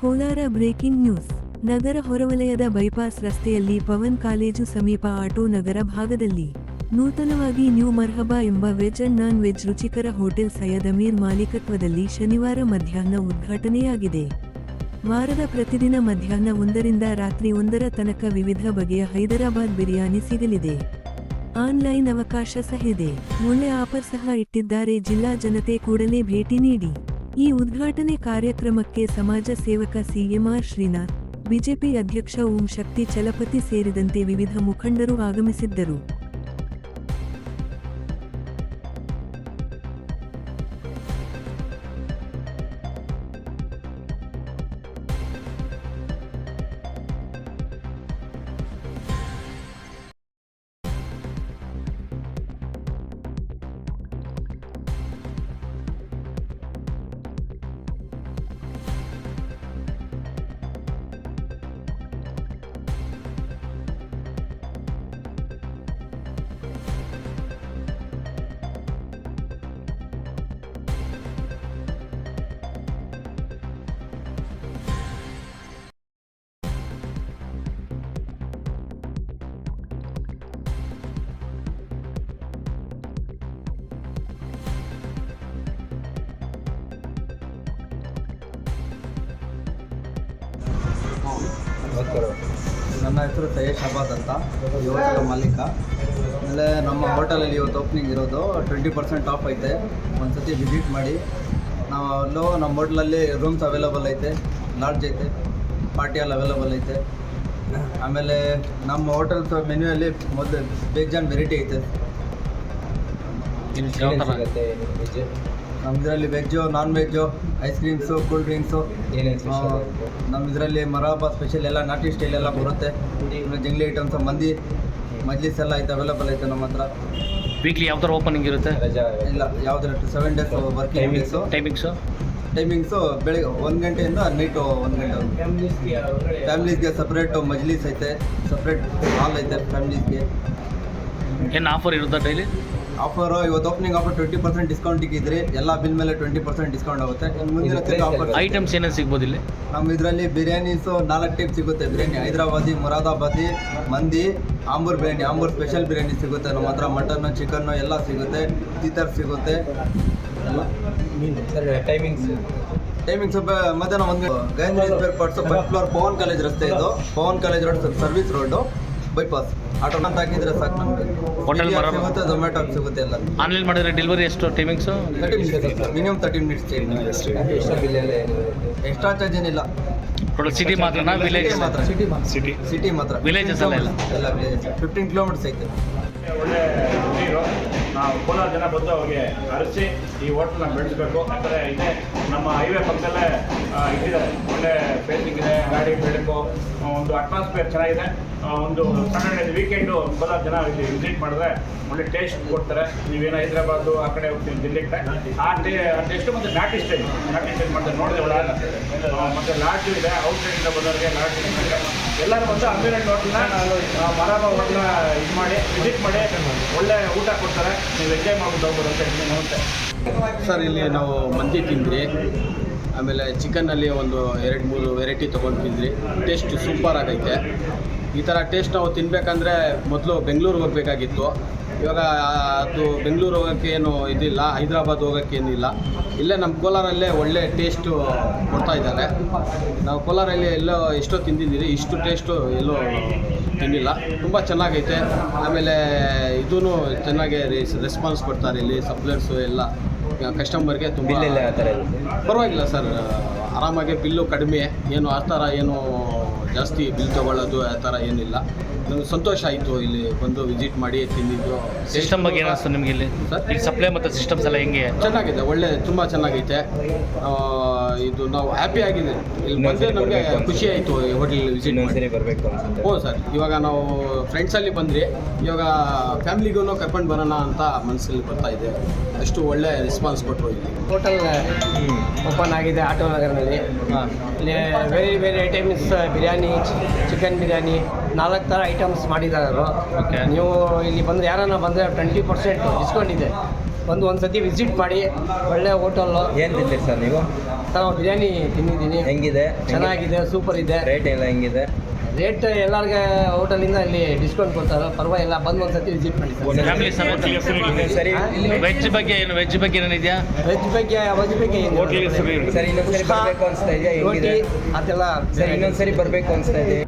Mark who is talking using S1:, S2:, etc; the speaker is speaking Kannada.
S1: Kolar breaking news. ನಗರ ಹೊರವಲಯದ ಬೈಪಾಸ್ ರಸ್ತೆಯಲ್ಲಿ ಪವನ್ ಕಾಲೇಜು ಸಮೀಪ ಆಟೋ ನಗರ ಭಾಗದಲ್ಲಿ. ನೂತನವಾಗಿ ನ್ಯೂ ಮರ್ಹಬಾ ಎಂಬ ವೆಜ್ ಅಂಡ್ ನಾನ್ ವೆಜ್ ರುಚಿಕರ ಹೋಟೆಲ್ ಸೈಯದ್ ಅಮೀರ್ ಮಾಲೀಕತ್ವದಲ್ಲಿ ಶನಿವಾರ ಮಧ್ಯಾಹ್ನ ಉದ್ಘಾಟನೆಯಾಗಿದೆ. ವಾರದ ಪ್ರತಿದಿನ ಮಧ್ಯಾಹ್ನ ಒಂದರಿಂದ ರಾತ್ರಿ ಒಂದರ ತನಕ ವಿವಿಧ ಬಗೆಯ ಹೈದರಾಬಾದ್ ಬಿರಿಯಾನಿ ಸಿಗಲಿದೆ. ಆನ್ಲೈನ್ ಅವಕಾಶ ಸಹ ಇದೆ ಒಳ್ಳೆ ಆಫರ್ ಸಹ ಇಟ್ಟಿದ್ದಾರೆ. ಜಿಲ್ಲಾ ಜನತೆ ಕೂಡಲೇ ಭೇಟಿ ನೀಡಿ. ಈ ಉದ್ಘಾಟನೆ ಕಾರ್ಯಕ್ರಮಕ್ಕೆ ಸಮಾಜ ಸೇವಕ ಸಿಎಂಆರ್ ಶ್ರೀನಾಥ್, ಬಿಜೆಪಿ ಅಧ್ಯಕ್ಷ ಓಂ ಶಕ್ತಿ, ಚಲಪತಿ ಸೇರಿದಂತೆ ವಿವಿಧ ಮುಖಂಡರು ಆಗಮಿಸಿದ್ದರು.
S2: ನನ್ನ ಹೆಸರು ಸೈಯದ್ ಅಬಾದ್ ಅಂತ ಹೋಟೆಲ್ ಮಾಲೀಕ. ಆಮೇಲೆ ನಮ್ಮ ಹೋಟೆಲಲ್ಲಿ ಇವತ್ತು ಓಪನಿಂಗ್ ಇರೋದು ಟ್ವೆಂಟಿ ಪರ್ಸೆಂಟ್ ಆಫ್ ಐತೆ. ಒಂದು ಸತಿ ವಿಸಿಟ್ ಮಾಡಿ. ನಾವು ಅಲ್ಲೂ ನಮ್ಮ ಹೋಟ್ಲಲ್ಲಿ ರೂಮ್ಸ್ ಅವೈಲಬಲ್ ಐತೆ ಲಾಡ್ಜ್ ಐತೆ ಪಾರ್ಟಿ ಹಾಲ್ ಅವೈಲಬಲ್ ಐತೆ. ಆಮೇಲೆ ನಮ್ಮ ಹೋಟೆಲ್ ಮೆನ್ಯೂಯಲ್ಲಿ ಮೊದಲು ಆ್ಯಂಡ್ ವೆರೈಟಿ ಐತೆ. ಇದರಲ್ಲಿ veg non veg ice creams cool drinks ನಮ್ಮ ಇದರಲ್ಲಿ ಮರಾಬಾ ಸ್ಪೆಷಲ್ ಎಲ್ಲ ನಾಟಿ ಸ್ಟೈಲ್ ಎಲ್ಲ ಬರುತ್ತೆ. ಜಂಗ್ಲಿ ಐಟಮ್ಸ್ ಮಂದಿ ಮಜ್ಲಿಸ್ ಎಲ್ಲ ಐತೆ ಅವೈಲಬಲ್ ಐತೆ ನಮ್ಮ ಹತ್ರ.
S3: ವೀಕ್ಲಿ ಯಾವ ಥರ ಓಪನಿಂಗ್ ಇರುತ್ತೆ?
S2: ಇಲ್ಲ ಯಾವುದ್ರ seven days working timings
S3: timings
S2: timings ಬೆಳಿಗ್ಗೆ ಒಂದು ಗಂಟೆಯಿಂದ ನೈಟು ಒಂದು ಗಂಟೆ ಫ್ಯಾಮ್ಲೀಸ್ಗೆ ಸಪ್ರೇಟು ಮಜ್ಲಿಸ್ ಐತೆ. ಸಪ್ರೇಟ್ ಹಾಲ್ ಐತೆ ಫ್ಯಾಮ್ಲೀಸ್ಗೆ
S3: ಏನು ಆಫರ್ ಇರುತ್ತಾ ಡೈಲಿ
S2: ಆಫರು ಇವತ್ತು opening offer twenty percent discount ಇದ್ರೆ ಎಲ್ಲ ಬಿಲ್ ಮೇಲೆ ಟ್ವೆಂಟಿ ಪರ್ಸೆಂಟ್ ಡಿಸ್ಕೌಂಟ್ ಆಗುತ್ತೆ. ಇನ್ನು ಮುಂದಿನ ತಿಂಗಳು ಆಫರ್
S3: ಐಟಮ್ಸ್ ಏನೇನು ಸಿಗ್ಬೋದು ಇಲ್ಲಿ?
S2: ನಮ್ಮ ಇದರಲ್ಲಿ ಬಿರಿಯಾನೀಸು ನಾಲ್ಕು ಟೈಪ್ ಸಿಗುತ್ತೆ. ಬಿರಿಯಾನಿ ಹೈದರಾಬಾದಿ ಮುರಾದಾಬಾದಿ ಮಂದಿ ಆಂಬೂರ್ ಬಿರಿಯಾನಿ ಆಂಬೂರ್ ಸ್ಪೆಷಲ್ ಬಿರಿಯಾನಿ ಸಿಗುತ್ತೆ. ನಮ್ಮ ಹತ್ರ ಮಟನ್ನು ಚಿಕನ್ನು ಎಲ್ಲ ಸಿಗುತ್ತೆ. ತೀತರ್ ಸಿಗುತ್ತೆ. ಎಲ್ಲ.
S4: ಸರ್ ಟೈಮಿಂಗ್ಸ್
S2: ಸ್ವಲ್ಪ ಮಧ್ಯಾಹ್ನ ಒಂದು spare parts first floor Pavan college ರಸ್ತೆ ಇದು. Pavan college road service road bypass auto ಅಂತ ಹಾಕಿದ್ರೆ ಸಾಕು ನಮಗೆ.
S3: Hotel ಮರ-
S2: ಸಿಗುತ್ತೆ ಝೊಮ್ಯಾಟೊ ಸಿಗುತ್ತೆ ಎಲ್ಲ.
S3: ಆನ್ಲೈನ್ ಮಾಡಿದ್ರೆ ಡೆಲಿವರಿ ಎಷ್ಟು timings
S2: thirty minutes minimum thirty minutes
S4: ಎಲ್ಲ
S2: ಎಕ್ಸ್ಟ್ರಾ ಚಾರ್ಜ್ ಏನಿಲ್ಲ.
S3: ಟೋಟಲ್ ಸಿಟಿ ಮಾತ್ರನಾ ವಿಲೇಜ್
S2: City ಮಾತ್ರ. ಸಿಟಿ
S3: ಸಿಟಿ
S2: ಸಿಟಿ ಮಾತ್ರ.
S3: Villages ಎಲ್ಲ ಇಲ್ಲ?
S2: ಎಲ್ಲ? ವಿಲೇಜ್ ಫಿಫ್ಟೀನ್ ಕಿಲೋಮೀಟರ್ಸ್ ಐತೆ.
S5: ಒಳ್ಳೆ ನೀರು ನಾವು ಕೋಲಾರ ಜನ ಬಂದು ಅವ್ರಿಗೆ ಅರಸಿ ಈ ಹೋಟ್ಲನ್ನ ಬೆಳೆಸಬೇಕು. ಯಾಕಂದರೆ ಇದೆ ನಮ್ಮ ಹೈವೇ ಪಕ್ಕದಲ್ಲೇ ಇಟ್ಟಿದ್ದಾರೆ. ಒಳ್ಳೆ ಫೇಸಿಂಗ್ ಇದೆ ಗಾಡಿ ಬೆಳಕು ಒಂದು ಅಟ್ಮಾಸ್ಫಿಯರ್ ಚೆನ್ನಾಗಿದೆ. ಒಂದು ಸಾಟರ್ಡೆ ವೀಕೆಂಡು ಕೋಲಾರ ಜನ ಇಲ್ಲಿ ವಿಸಿಟ್ ಮಾಡಿದ್ರೆ ಒಳ್ಳೆ ಟೇಸ್ಟ್ ಕೊಡ್ತಾರೆ. ನೀವೇನು ಹೈದ್ರಾಬಾದು ಆ ಕಡೆ ಹೋಗ್ತೀವಿ ದಿಲ್ಲಿ ಕಡೆ ಆ ಟೇ ಅಂತ ಟೇಸ್ಟು ಮತ್ತು ನಾಟಿ ಸ್ಟೈಲ್ ನಾಟಿ ಸ್ಟೈಲ್ ಮಾಡ್ತಾರೆ ನೋಡಿದೆ ಒಳ್ಳೆ ಮತ್ತು ಲಾಡ್ಜು ಇದೆ ಔಟ್ ಸೈಡಿಂದ ಬಂದವರಿಗೆ ಲಾಡ್ಜ್ ಎಲ್ಲರೂ ಬಂದು ಅಮೀರಣ್ಣ ಹೋಟ್ಲನ್ನ ಮರಾಬ ಹೋಟ್ಲ ಇದು ಮಾಡಿ ವಿಸಿಟ್ ಮಾಡಿ ಒಳ್ಳೆ ಊಟ ಕೊಡ್ತಾರೆ. ನೀವು ನಮಸ್ತೆ
S6: ಸರ್, ಇಲ್ಲಿ ನಾವು ಮಂದಿ ತಿಂದ್ರಿ ಆಮೇಲೆ ಚಿಕನ್ನಲ್ಲಿ ಒಂದು ಎರಡು ಮೂರು ವೆರೈಟಿ ತೊಗೊಂಡು ತಿಂದ್ರಿ ಟೇಸ್ಟ್ ಸೂಪರ್ ಆಗೈತೆ. ಈ ಥರ ಟೇಸ್ಟ್ ನಾವು ತಿನ್ನಬೇಕಂದ್ರೆ ಮೊದಲು ಬೆಂಗಳೂರಿಗೆ ಹೋಗಬೇಕಾಗಿತ್ತು. ಇವಾಗ ಅದು ಬೆಂಗಳೂರು ಹೋಗೋಕ್ಕೆ ಏನು ಇದಿಲ್ಲ ಹೈದ್ರಾಬಾದ್ ಹೋಗೋಕ್ಕೆ ಏನಿಲ್ಲ ಇಲ್ಲೇ. ನಮ್ಮ ಕೋಲಾರಲ್ಲೇ ಒಳ್ಳೆ ಟೇಸ್ಟು ಕೊಡ್ತಾ ಇದ್ದಾರೆ. ನಾವು ಕೋಲಾರಲ್ಲಿ ಎಲ್ಲೋ ಎಷ್ಟೋ ತಿಂದಿದ್ದೀರಿ ಇಷ್ಟು ಟೇಸ್ಟು ಎಲ್ಲೋ ತಿಂದಿಲ್ಲ. ತುಂಬ ಚೆನ್ನಾಗೈತೆ. ಆಮೇಲೆ ಇದೂ ಚೆನ್ನಾಗೆ ರೆಸ್ಪಾನ್ಸ್ ಕೊಡ್ತಾರೆ ಇಲ್ಲಿ ಸಪ್ಲೈರ್ಸು ಎಲ್ಲ. ಕಸ್ಟಮರ್ಗೆ ತುಂಬ ಪರವಾಗಿಲ್ಲ ಸರ್. ಆರಾಮಾಗಿ ಬಿಲ್ಲು ಕಡಿಮೆ. ಏನು ಆ ಥರ ಏನು ಜಾಸ್ತಿ ಬಿಲ್ ತೊಗೊಳ್ಳೋದು ಆ ಥರ ಏನಿಲ್ಲ. ನಮ್ಗೆ ಸಂತೋಷ ಆಯಿತು ಇಲ್ಲಿ ಬಂದು ವಿಸಿಟ್ ಮಾಡಿ ತಿಂದಿದ್ದು.
S3: ಸಿಸ್ಟಮ್ ಬಗ್ಗೆ ಏನಿಸ್ತು ನಿಮಗೆ ಇಲ್ಲಿ?
S6: ಸರ್?
S3: ಈಗ ಸಪ್ಲೈ ಮತ್ತು ಸಿಸ್ಟಮ್ಸ್ ಎಲ್ಲ ಹೆಂಗೆ?
S6: ಚೆನ್ನಾಗಿದೆ ಒಳ್ಳೆ ತುಂಬ ಚೆನ್ನಾಗೈತೆ. ಆ, ಇದು ನಾವು ಹ್ಯಾಪಿ ಆಗಿದೆ. ಇಲ್ಲಿ
S4: ಬಂದ್ರೆ
S6: ನಮಗೆ ಖುಷಿ ಆಯಿತು ಹೋಟೆಲ್ ವಿಸಿಟ್ ಮಾಡಿ.
S4: ಬರಬೇಕು ಅನ್ಸುತ್ತೆ.
S6: ಹ್ಞೂ ಸರ್ ಇವಾಗ ನಾವು ಫ್ರೆಂಡ್ಸಲ್ಲಿ ಬಂದ್ರಿ ಇವಾಗ ಫ್ಯಾಮಿಲಿಗೂ ಕರ್ಕೊಂಡು ಬರೋಣ ಅಂತ ಮನಸ್ಸಲ್ಲಿ ಬರ್ತಾ ಇದೆ. ಅಷ್ಟು ಒಳ್ಳೆ ರೆಸ್ಪಾನ್ಸ್ ಕೊಟ್ಟರು ಇಲ್ಲಿ.
S7: ಹೋಟೆಲ್ ಓಪನ್ ಆಗಿದೆ ಆಟೋ ನಗರದಲ್ಲಿ. ಇಲ್ಲಿ very very items biryani chicken biryani ನಾಲ್ಕು ಥರ ಐಟಮ್ಸ್ ಮಾಡಿದ್ದಾರೆ ಅವರು. ನೀವು ಇಲ್ಲಿ ಬಂದರೆ ಯಾರನ್ನ ಬಂದರೆ ಟ್ವೆಂಟಿ ಪರ್ಸೆಂಟ್ ಡಿಸ್ಕೌಂಟ್ ಇದೆ. ಬಂದು ಒಂದು ಸತಿ ವಿಸಿಟ್ ಮಾಡಿ ಒಳ್ಳೆ ಹೋಟೆಲ್ಲು
S4: ಏನು ತಿಂತೀರಿ ಸರ್ ನೀವು?
S7: ಸರ್ ಬಿರಿಯಾನಿ ತಿಂದಿದ್ದೀನಿ.
S4: ಹೆಂಗಿದೆ?
S7: ಚೆನ್ನಾಗಿದೆ ಸೂಪರ್ ಇದೆ.
S4: ರೇಟ್ ಎಲ್ಲ ಹೆಂಗಿದೆ?
S7: ರೇಟ್ ಎಲ್ಲರಿಗೆ ಹೋಟೆಲಿಂದ ಇಲ್ಲಿ ಡಿಸ್ಕೌಂಟ್ ಕೊಡ್ತಾರೆ. ಪರವಾಗಿಲ್ಲ ಬಂದು ಒಂದ್ಸತಿ ವಿಸಿಟ್ ಮಾಡಿ ಸರ್.
S3: ಫ್ಯಾಮಿಲಿ ಸಮೇತ
S4: ಸರಿ
S3: ವೆಜ್ ಬಗ್ಗೆ ಏನು? ವೆಜ್ ಬಗ್ಗೆ ಏನಿದೆಯಾ
S7: ವೆಜ್ ಬಗ್ಗೆ ವೆಜ್ ಬಗ್ಗೆ ಏನು?
S4: ಸರಿ ಇನ್ನೊಂದ್ಸರಿ ಬರಬೇಕು ಅನಿಸ್ತಾ ಇದೆಯಾ?
S7: ಅದೆಲ್ಲ
S4: ಸರಿ ಇನ್ನೊಂದ್ಸರಿ ಬರ್ಬೇಕು ಅನ್ಸ್ತಾ ಇದೆ.